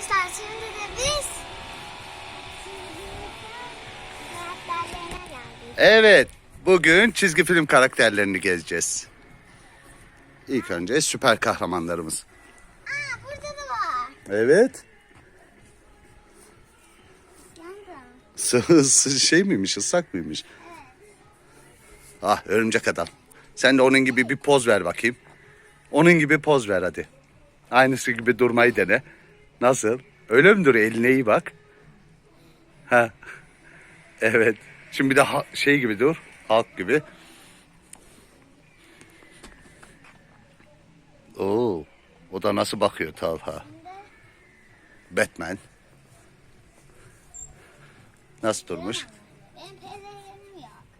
Arkadaşlar şimdi de biz karakterlerine geldik. Evet, bugün çizgi film karakterlerini gezeceğiz. İlk önce süper kahramanlarımız. Aa burada da var. Evet. Şey miymiş, ıslak mıymış? Ah, örümcek adam. Sen de onun gibi bir poz ver bakayım. Onun gibi poz ver hadi. Aynısı gibi durmayı dene. Nasıl? Öyle mi duruyor? Eline iyi bak. Ha. Evet. Şimdi bir de şey gibi dur. Halk gibi. Oo. O da nasıl bakıyor Talha? Batman. Nasıl durmuş?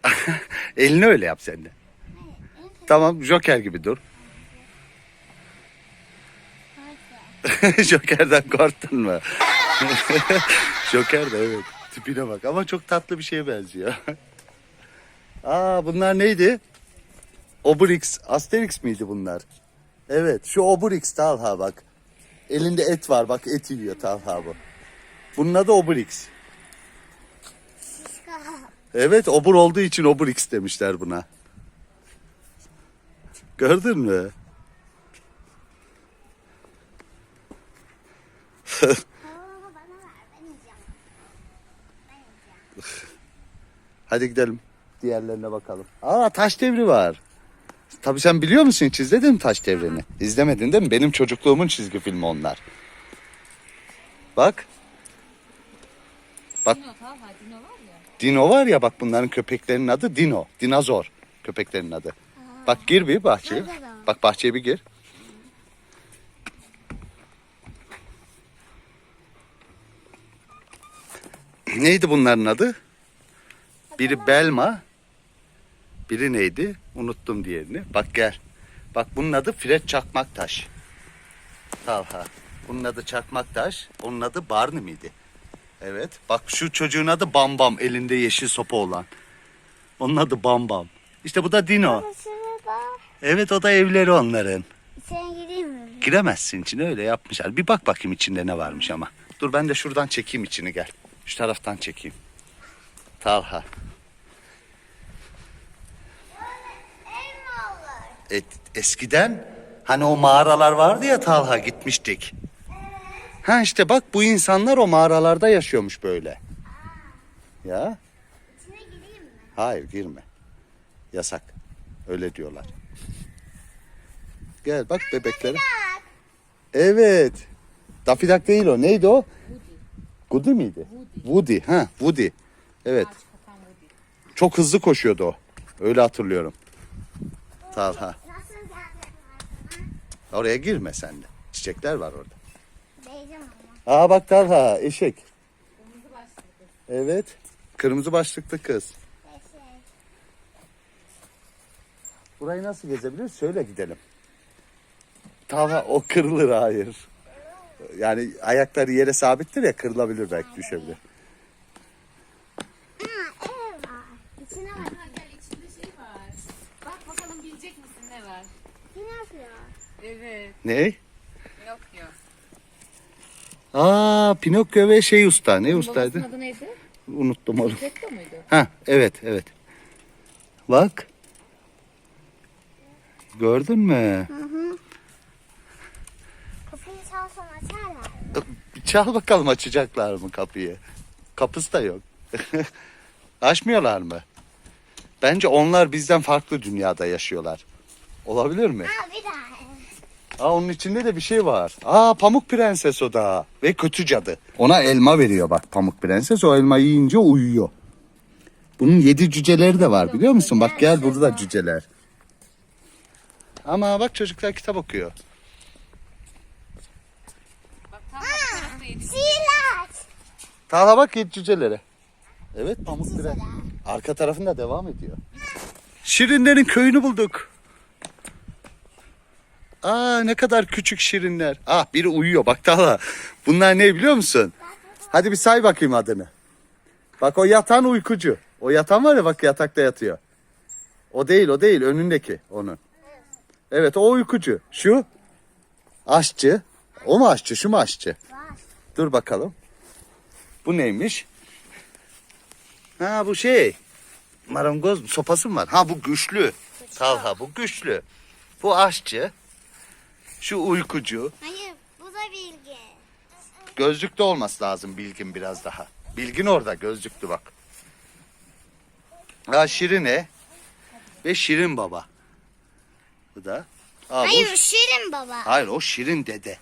Elini öyle yap sen de. Tamam Joker gibi dur. Joker'den korktun mu? Joker de evet. Tipine bak ama çok tatlı bir şeye benziyor. Aa bunlar neydi? Obelix, Asterix miydi bunlar? Evet şu Obelix Talha bak. Elinde et var bak et yiyor Talha bu. Bunun adı Obelix. Evet obur olduğu için Obelix demişler buna. Gördün mü? Aa, bana ver. Ben yiyeceğim. Ben yiyeceğim. Hadi gidelim. Diğerlerine bakalım. Aa taş devri var. Tabii sen biliyor musun hiç izledin mi taş devrini? İzlemedin değil mi? Benim çocukluğumun çizgi filmi onlar. Bak. Bak Dino var ya. Dino var ya bak bunların köpeklerinin adı Dino. Dinozor köpeklerinin adı. Bak gir bir bahçeye. Bak bahçeye bir gir. Neydi bunların adı? Biri Belma. Biri neydi? Unuttum diğerini. Bak gel. Bak bunun adı Fred Çakmaktaş. Talha. Bunun adı Çakmaktaş. Onun adı Barney miydi? Evet. Bak şu çocuğun adı Bam Bam. Elinde yeşil sopa olan. Onun adı Bam Bam. İşte bu da Dino. Evet o da evleri onların. Sen gireyim mi? Giremezsin içine öyle yapmışlar. Bir bak bakayım içinde ne varmış ama. Dur ben de şuradan çekeyim içini gel. Şu taraftan çekeyim. Talha. Ev mi olur? E, eskiden hani o mağaralar vardı ya Talha gitmiştik. Ha işte bak bu insanlar o mağaralarda yaşıyormuş böyle. Ya İçine gireyim mi? hayır girme. Yasak. Öyle diyorlar. Gel bak bebeklere. Evet. Daffy Duck değil o. Neydi o? Woody miydi? Woody. Ha Woody. Evet. Çok hızlı koşuyordu o. Öyle hatırlıyorum. Talha. Oraya girme sen de. Çiçekler var orada. Beyeceğim ama. Aa bak Talha eşek. Evet. Kırmızı başlıklı kız. Beşik. Burayı nasıl gezebiliriz? Söyle gidelim. Talha o kırılır hayır. Yani ayakları yere sabittir ya kırılabilir belki düşebilir. Aa ev var. İçine bak. Ha gel içinde şey var. Bak bakalım bilecek misin ne var? Ne yapıyor? Evet. Ne? Pinokyo. Aa Pinokyo ve şey usta. Ne Babasının ustaydı? adı neydi? Unuttum onu. Muydu? Ha evet evet. Bak. Gördün mü? Kapıyı çalsam açarlar. Bir Çal bakalım açacaklar mı kapıyı. Kapısı da yok. Açmıyorlar mı? Bence onlar bizden farklı dünyada yaşıyorlar. Olabilir mi? Aa bir daha. Aa onun içinde de bir şey var. Aa Pamuk Prenses o da. Ve kötü cadı. Ona elma veriyor bak Pamuk Prenses. O elmayı yiyince uyuyor. Bunun yedi cüceleri de var biliyor musun? Bak gel burada da cüceler. Ama bak çocuklar kitap okuyor. Sihirler. Talha bak yedi cücelere. Evet Pamuk Prenses. Arka tarafında devam ediyor. Şirinlerin köyünü bulduk. Aa ne kadar küçük şirinler. Ah biri uyuyor bak Talha. Bunlar ne biliyor musun? Hadi bir say bakayım adını. Bak o yatan uykucu. O yatan var ya bak yatakta yatıyor. O değil o değil önündeki onun. Evet o uykucu. Şu aşçı. O mu aşçı şu mu aşçı? Dur bakalım. Bu neymiş? Ha bu şey. Marangoz sopası mı var? Ha bu güçlü. Talha bu güçlü. Bu aşçı. Şu uykucu. Hayır bu da bilgi. Gözlükte olması lazım bilgin biraz daha. Bilgin orada gözlüklü bak. Ha Şirine ve Şirin baba. Bu da. Aa, bu- Hayır Şirin baba. Hayır o Şirin dede.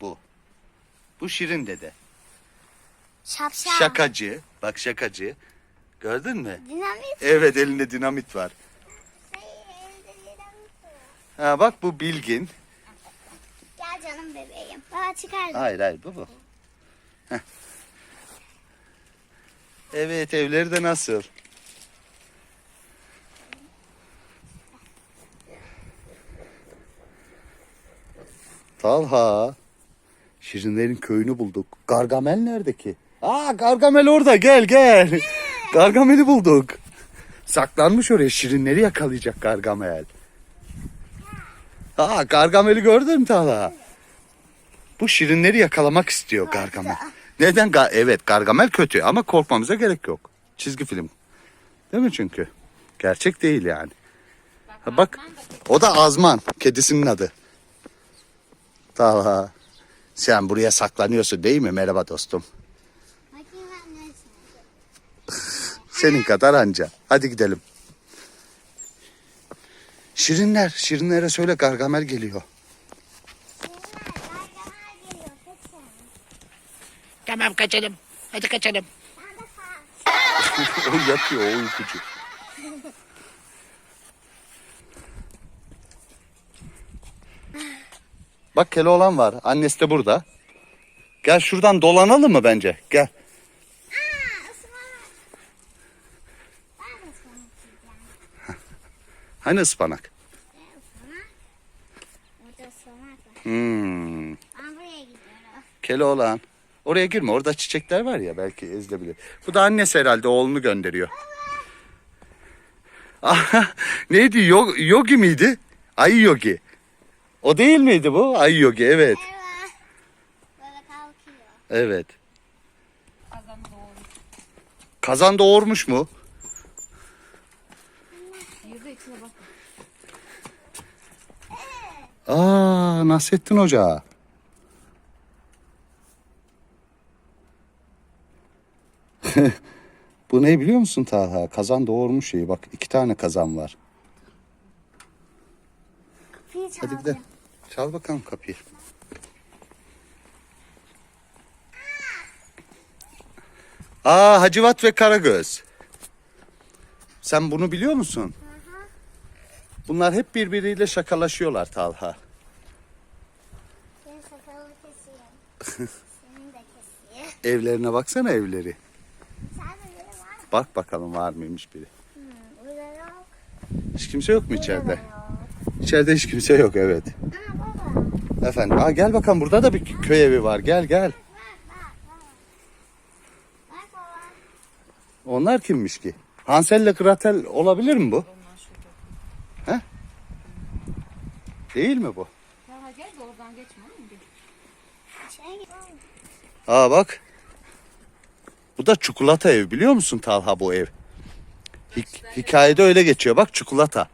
Bu. Bu Şirin dede. Şapşal. Şakacı. Bak şakacı. Gördün mü? Dinamit. Evet elinde dinamit var. Hayır elde dinamit var. Ha bak bu bilgin. Bebeğim. Baba çıkardım. Hayır hayır bu bu. Heh. Evet evleri de nasıl? Talha. Şirinlerin köyünü bulduk. Gargamel nerede ki? Aa Gargamel orada gel gel. Gargamel'i bulduk. Saklanmış oraya şirinleri yakalayacak Gargamel. Aa Gargamel'i gördün mü Talha? Bu şirinleri yakalamak istiyor Gargamel. Neden? Ga- evet Gargamel kötü ama korkmamıza gerek yok. Çizgi film. Değil mi çünkü? Gerçek değil yani. Ha, bak o da Azman. Kedisinin adı. Talha. Sen buraya saklanıyorsun değil mi? Merhaba dostum. Senin kadar anca. Hadi gidelim. Şirinler. Şirinlere söyle Gargamel geliyor. Şirinler. Gargamel geliyor. Kaçın. Tamam kaçalım. Hadi kaçalım. O yatıyor o uykucu. Bak Keloğlan var. Annesi de burada. Gel şuradan dolanalım mı bence? Gel. Hani ıspanak? Hmm. Keloğlan. Oraya girme. Orada çiçekler var ya belki ezilebilir. Bu da annesi herhalde oğlunu gönderiyor. Aha, neydi? Yo- yogi miydi? Ay yogi. O değil miydi bu? Ay yogi evet. Eyvah. Böyle kalkıyor. Evet. Kazan doğru. Kazan doğurmuş mu? Girdi içine bak. Aa Nasrettin Hoca. Bu ne biliyor musun Taha? Kazan doğurmuş şeyi. Bak iki tane kazan var. Fil Hadi çaldı. gidelim. Çal bakalım kapıyı. Aa Hacivat ve Karagöz. Sen bunu biliyor musun? Bunlar hep birbiriyle şakalaşıyorlar Talha. Benim sakalımı keseyim. Senin de keseyim. Evlerine baksana evleri. Sen de biri var. Bak bakalım var mıymış biri. Hmm. Hiç kimse yok mu içeride? İçeride hiç kimse yok evet. Aa baba. Efendim aa gel bakalım burada da bir köy evi var. Gel gel. Bak bak bak. Bak. Onlar kimmiş ki? Hansel ile Gretel olabilir mi bu? He? Değil mi bu? Ya gel de oradan geçme oğlum. Gel. Şey gibi. Aa bak. Bu da çikolata ev biliyor musun Talha bu ev? Hik- hikayede öyle geçiyor bak çikolata.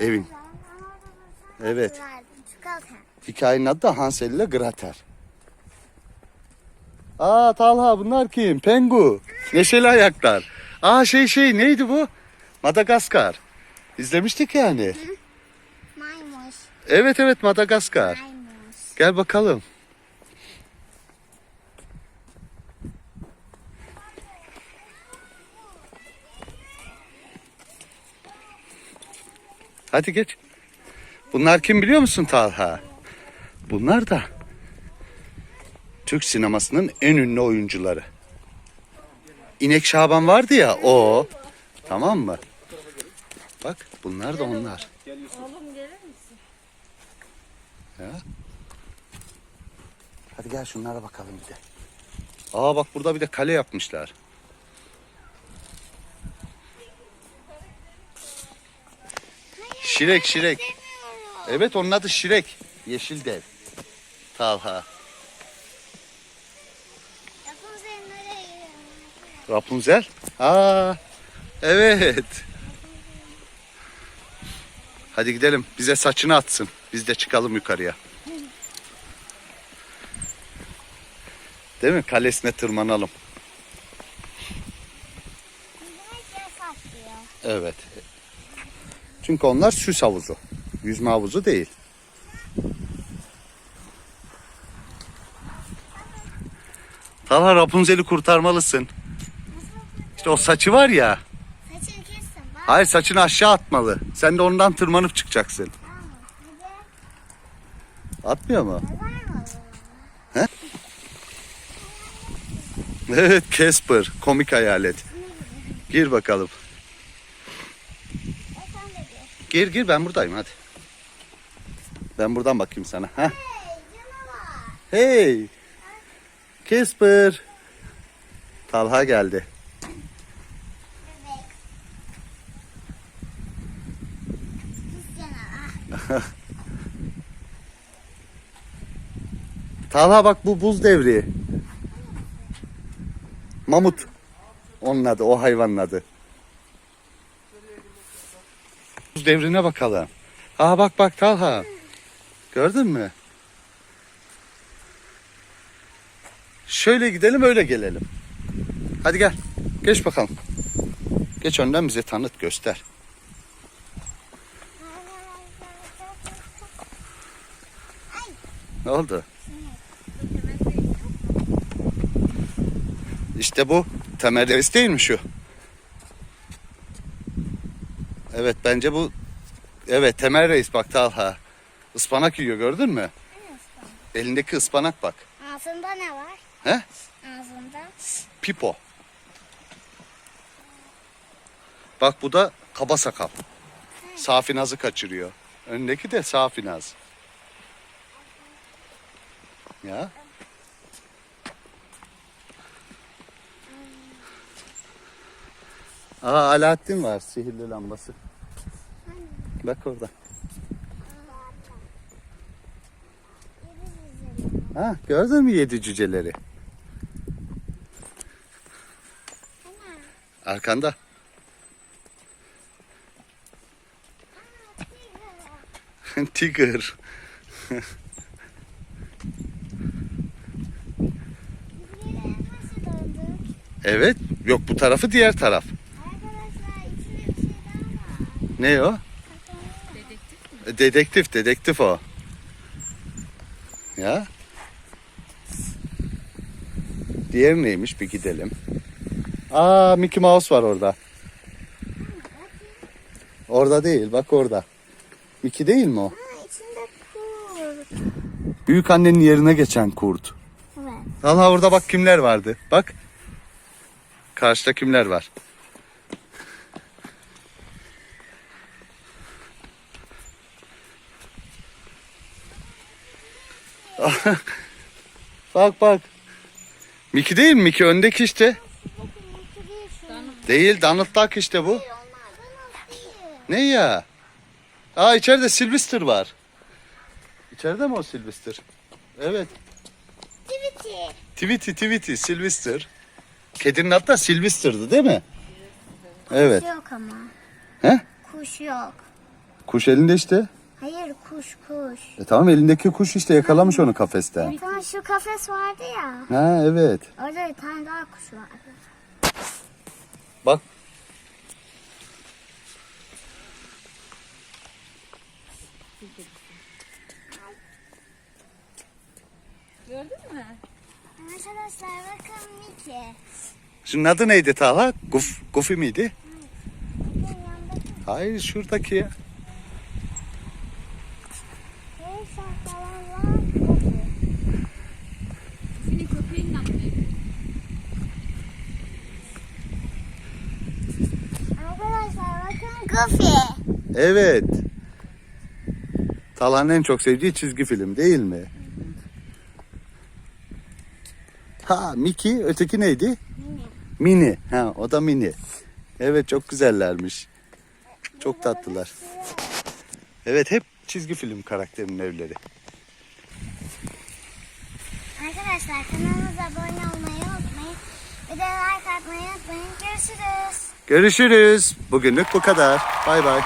Evin. Evet. Çikolata. Hikayenin adı da Hansel ile Gretel. Aa Talha bunlar kim? Pengu. Neşeli ayaklar. Aa şey şey neydi bu? Madagaskar. İzlemiştik yani. Maymuş. Evet evet Madagaskar. Maymuş. Gel bakalım. Hadi geç. Bunlar kim biliyor musun Talha? Bunlar da Türk sinemasının en ünlü oyuncuları. İnek Şaban vardı ya o. Tamam mı? Bak bunlar da onlar. Oğlum gelir misin? Ya. Hadi gel şunlara bakalım bir de. Aa bak burada bir de kale yapmışlar. Şirek şirek. Evet onun adı şirek. Yeşil dev. Talha. Rapunzel. Aa, evet. Hadi gidelim. Bize saçını atsın. Biz de çıkalım yukarıya. Değil mi? Kalesine tırmanalım. Evet. Çünkü onlar süs havuzu. Yüzme havuzu değil. Talha Rapunzel'i kurtarmalısın. İşte o saçı var ya. Saçını kessin bak. Hayır saçını aşağı atmalı. Sen de ondan tırmanıp çıkacaksın. Atmıyor mu? Zaman? Evet Casper. Komik hayalet. Gir bakalım. Gir. Gir ben buradayım hadi. Ben buradan bakayım sana. Heh. Hey. Casper. Talha geldi. Talha bak bu buz devri. Mamut. Onun adı, o hayvanın adı. Buz devrine bakalım. Aa bak bak Talha. Gördün mü? Şöyle gidelim öyle gelelim. Hadi gel. Geç bakalım. Geç önden bize tanıt göster. Ne oldu? İşte bu. Temel reis değil mi şu? Evet bence bu. Evet temel reis bak Talha. Ispanak yiyor gördün mü? Elindeki ıspanak bak. Ağzında ne var? He? Ağzında. Pipo. Bak bu da kaba sakal. Safinaz'ı kaçırıyor. Öndeki de Safinaz. Ya. Aa Alaaddin var sihirli lambası. Bak orada. Ha gördün mü yedi cüceleri? Arkanda. Tiger. Evet. Yok bu tarafı diğer taraf. Arkadaşlar içinde bir şey daha var. Ne o? Dedektif mi? Dedektif, dedektif o. Ya. Diğer neymiş bir gidelim. Aa Mickey Mouse var orada. Orada değil bak orada. Mickey değil mi o? Ha içinde kurt. Büyük annenin yerine geçen kurt. Evet. Allah orada bak kimler vardı. Bak. Karşıda kimler var. bak bak. Mickey değil mi? Mickey öndeki işte. Değil Duck işte bu. Ne ya? Aa içeride Sylvester var. İçeride mi o Sylvester? Evet. Tweety. Tweety Tweety Sylvester. Kedinin adı da Sylvester'dı değil mi? Evet. Kuş yok ama. He? Kuş yok. Kuş elinde işte. Hayır kuş kuş. E tamam elindeki kuş işte yakalamış onu kafesten. Tamam şu kafes vardı ya. Ha evet. Orada bir tane daha kuş vardı. Bak. Gördün mü? Arkadaşlar bakın Mickey. Şunun adı neydi Talha? Guf, Goofy miydi? Hayır şuradaki ya. en saklanan Goofy. Senin köpeğin adı neydi? Arkadaşlar bakın Goofy. Evet. Talha'nın en çok sevdiği çizgi film değil mi? Ha Mickey öteki neydi? Mini. Ha o da Mini. Evet çok güzellermiş. Çok tatlılar. Evet hep çizgi film karakterinin evleri. Arkadaşlar kanalımıza abone olmayı unutmayın. Bir de like yapmayı unutmayın. Görüşürüz. Görüşürüz. Bugünlük bu kadar. Bay bay.